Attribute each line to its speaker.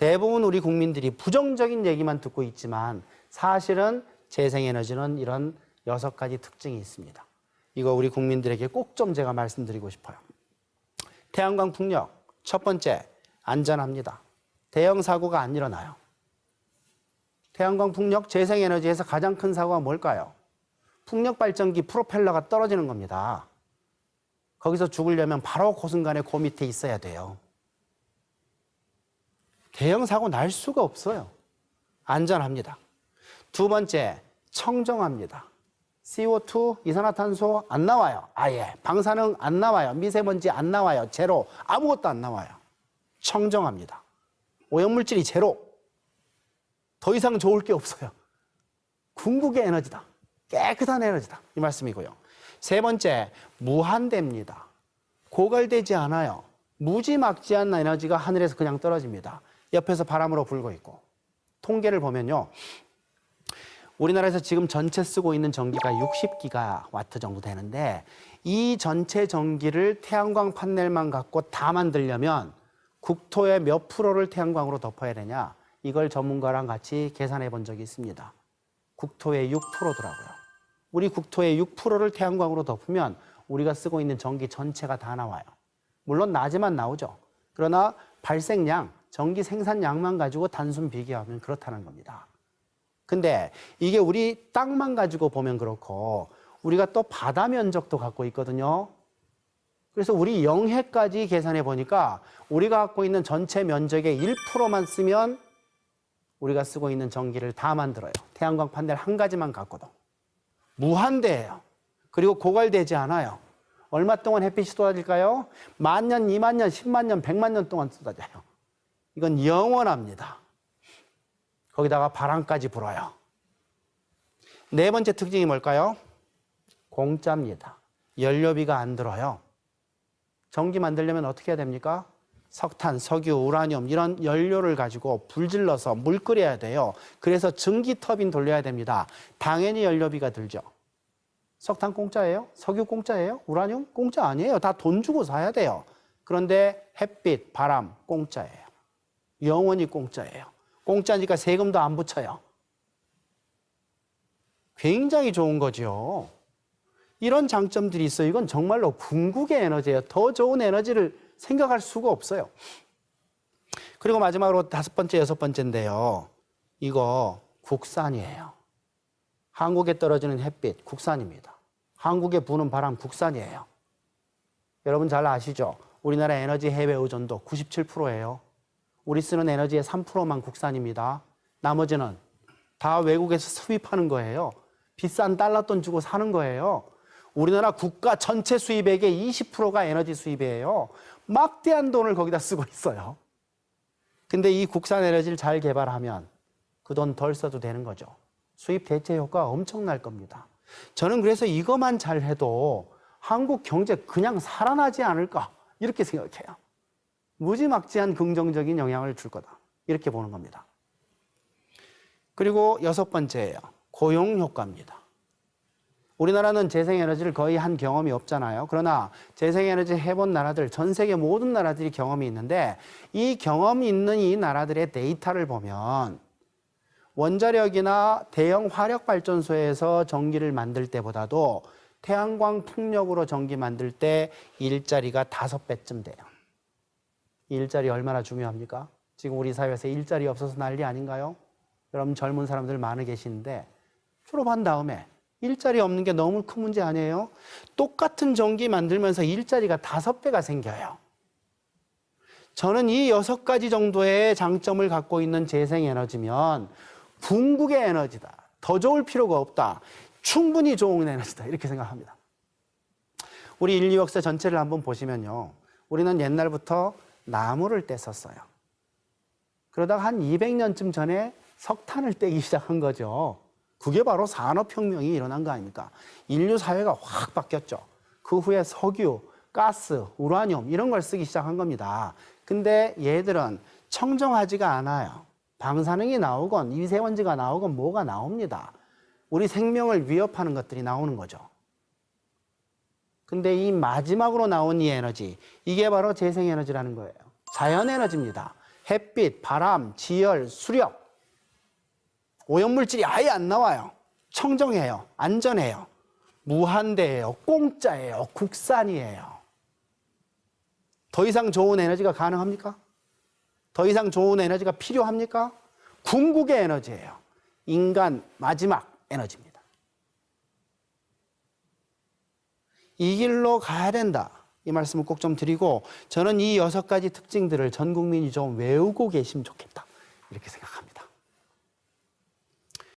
Speaker 1: 대부분 우리 국민들이 부정적인 얘기만 듣고 있지만 사실은 재생에너지는 이런 여섯 가지 특징이 있습니다. 이거 우리 국민들에게 꼭 좀 제가 말씀드리고 싶어요. 태양광 풍력 첫 번째 안전합니다. 대형 사고가 안 일어나요. 태양광 풍력 재생에너지에서 가장 큰 사고가 뭘까요? 풍력 발전기 프로펠러가 떨어지는 겁니다. 거기서 죽으려면 바로 그 순간에 그 밑에 있어야 돼요. 대형 사고 날 수가 없어요. 안전합니다. 두 번째, 청정합니다. CO2, 이산화탄소 안 나와요. 아예. 방사능 안 나와요. 미세먼지 안 나와요. 제로. 아무것도 안 나와요. 청정합니다. 오염물질이 제로. 더 이상 좋을 게 없어요. 궁극의 에너지다. 깨끗한 에너지다. 이 말씀이고요. 세 번째, 무한대입니다. 고갈되지 않아요. 무지막지한 에너지가 하늘에서 그냥 떨어집니다. 옆에서 바람으로 불고 있고. 통계를 보면요. 우리나라에서 지금 전체 쓰고 있는 전기가 60기가 와트 정도 되는데 이 전체 전기를 태양광 판넬만 갖고 다 만들려면 국토의 몇 프로를 태양광으로 덮어야 되냐? 이걸 전문가랑 같이 계산해 본 적이 있습니다. 국토의 6%더라고요. 우리 국토의 6%를 태양광으로 덮으면 우리가 쓰고 있는 전기 전체가 다 나와요. 물론 낮에만 나오죠. 그러나 발생량, 전기 생산량만 가지고 단순 비교하면 그렇다는 겁니다. 근데 이게 우리 땅만 가지고 보면 그렇고 우리가 또 바다 면적도 갖고 있거든요. 그래서 우리 영해까지 계산해 보니까 우리가 갖고 있는 전체 면적의 1%만 쓰면 우리가 쓰고 있는 전기를 다 만들어요. 태양광 판넬 한 가지만 갖고도. 무한대예요. 그리고 고갈되지 않아요. 얼마 동안 햇빛이 쏟아질까요? 만 년, 이만 년, 십만 년, 백만 년 동안 쏟아져요. 이건 영원합니다. 거기다가 바람까지 불어요. 네 번째 특징이 뭘까요? 공짜입니다. 연료비가 안 들어요. 전기 만들려면 어떻게 해야 됩니까? 석탄, 석유, 우라늄 이런 연료를 가지고 불질러서 물 끓여야 돼요. 그래서 증기 터빈 돌려야 됩니다. 당연히 연료비가 들죠. 석탄 공짜예요? 석유 공짜예요? 우라늄 공짜 아니에요. 다 돈 주고 사야 돼요. 그런데 햇빛, 바람 공짜예요. 영원히 공짜예요. 공짜니까 세금도 안 붙여요. 굉장히 좋은 거죠. 이런 장점들이 있어요. 이건 정말로 궁극의 에너지예요. 더 좋은 에너지를 생각할 수가 없어요. 그리고 마지막으로 다섯 번째, 여섯 번째인데요. 이거 국산이에요. 한국에 떨어지는 햇빛 국산입니다. 한국에 부는 바람 국산이에요. 여러분 잘 아시죠? 우리나라 에너지 해외 의존도 97%예요. 우리 쓰는 에너지의 3%만 국산입니다. 나머지는 다 외국에서 수입하는 거예요. 비싼 달러 돈 주고 사는 거예요. 우리나라 국가 전체 수입액의 20%가 에너지 수입이에요. 막대한 돈을 거기다 쓰고 있어요. 근데 이 국산 에너지를 잘 개발하면 그 돈 덜 써도 되는 거죠. 수입 대체 효과가 엄청날 겁니다. 저는 그래서 이것만 잘 해도 한국 경제 그냥 살아나지 않을까 이렇게 생각해요. 무지막지한 긍정적인 영향을 줄 거다. 이렇게 보는 겁니다. 그리고 여섯 번째예요. 고용 효과입니다. 우리나라는 재생에너지를 거의 한 경험이 없잖아요. 그러나 재생에너지 해본 나라들, 전 세계 모든 나라들이 경험이 있는데 이 경험이 있는 이 나라들의 데이터를 보면 원자력이나 대형 화력 발전소에서 전기를 만들 때보다도 태양광 풍력으로 전기 만들 때 일자리가 다섯 배쯤 돼요. 일자리 얼마나 중요합니까? 지금 우리 사회에서 일자리 없어서 난리 아닌가요? 여러분 젊은 사람들 많이 계시는데 졸업한 다음에 일자리 없는 게 너무 큰 문제 아니에요? 똑같은 전기 만들면서 일자리가 다섯 배가 생겨요. 저는 이 여섯 가지 정도의 장점을 갖고 있는 재생에너지면 궁극의 에너지다. 더 좋을 필요가 없다. 충분히 좋은 에너지다. 이렇게 생각합니다. 우리 인류 역사 전체를 한번 보시면요. 우리는 옛날부터 나무를 뗐었어요. 그러다가 한 200년쯤 전에 석탄을 떼기 시작한 거죠. 그게 바로 산업혁명이 일어난 거 아닙니까? 인류 사회가 확 바뀌었죠. 그 후에 석유, 가스, 우라늄 이런 걸 쓰기 시작한 겁니다. 근데 얘들은 청정하지가 않아요. 방사능이 나오건 미세먼지가 나오건 뭐가 나옵니다. 우리 생명을 위협하는 것들이 나오는 거죠. 근데 이 마지막으로 나온 이 에너지, 이게 바로 재생에너지라는 거예요. 자연 에너지입니다. 햇빛, 바람, 지열, 수력. 오염물질이 아예 안 나와요. 청정해요. 안전해요. 무한대예요. 공짜예요. 국산이에요. 더 이상 좋은 에너지가 가능합니까? 더 이상 좋은 에너지가 필요합니까? 궁극의 에너지예요. 인간 마지막 에너지입니다. 이 길로 가야 된다. 이 말씀을 꼭 좀 드리고 저는 이 여섯 가지 특징들을 전 국민이 좀 외우고 계시면 좋겠다. 이렇게 생각합니다.